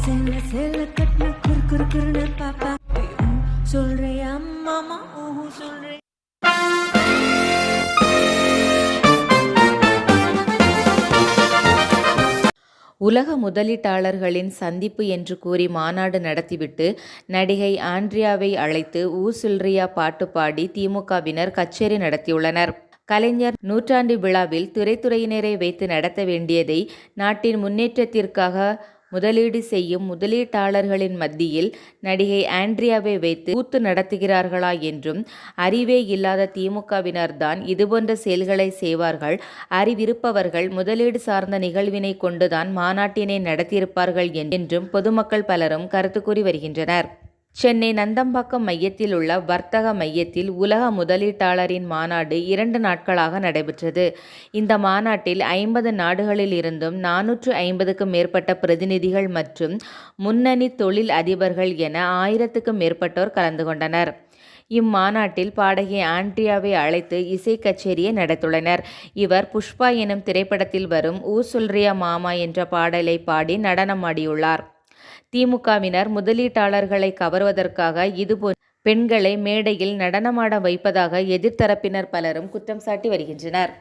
சேல சேல கட்டின குறு குறு குறுன்னு பாப்பா. சொல்றியா மாமா ஊஹு சொல்றேன். உலக முதலீட்டாளர்களின் சந்திப்பு என்று கூறி மாநாடு நடத்திவிட்டு நடிகை ஆண்ட்ரியாவை அழைத்து ஊ சில்ரியா பாட்டு பாடி திமுகவினர் கச்சேரி நடத்தியுள்ளனர். கலைஞர் நூற்றாண்டு விழாவில் துறைத்துறையினரை வைத்து நடத்த வேண்டியதை நாட்டின் முன்னேற்றத்திற்காக முதலீடு செய்யும் முதலீட்டாளர்களின் மத்தியில் நடிகை ஆண்ட்ரியாவை வைத்து கூத்து நடத்துகிறார்களா என்றும் அறிவே இல்லாத திமுகவினர்தான் இதுபோன்ற செயல்களை செய்வார்கள். அறிவிருப்பவர்கள் முதலீடு சார்ந்த நிகழ்வினை கொண்டுதான் மாநாட்டினை நடத்தியிருப்பார்கள் என்றும் பொதுமக்கள் பலரும் கருத்து கூறி வருகின்றனர். சென்னை நந்தம்பாக்கம் மையத்தில் உள்ள வர்த்தக மையத்தில் உலக முதலீட்டாளரின் மாநாடு இரண்டு நாட்களாக நடைபெற்றது. இந்த மாநாட்டில் ஐம்பது நாடுகளில் இருந்தும் நானூற்று ஐம்பதுக்கும் மேற்பட்ட பிரதிநிதிகள் மற்றும் முன்னணி தொழில் அதிபர்கள் என ஆயிரத்துக்கும் மேற்பட்டோர் கலந்து கொண்டனர். இம்மாநாட்டில் பாடகி ஆண்ட்ரியாவை அழைத்து இசை கச்சேரியை நடத்துள்ளனர். இவர் புஷ்பா எனும் திரைப்படத்தில் வரும் ஊ சொல்றியா மாமா என்ற பாடலை பாடி நடனமாடியுள்ளார் திமுகவினர் முதலீட்டாளர்களை கவர்வதற்காக இதுபோல் பெண்களை மேடையில் நடனமாட வைப்பதாக எதிர்த்தரப்பினர் பலரும் குற்றம் சாட்டி வருகின்றனர்.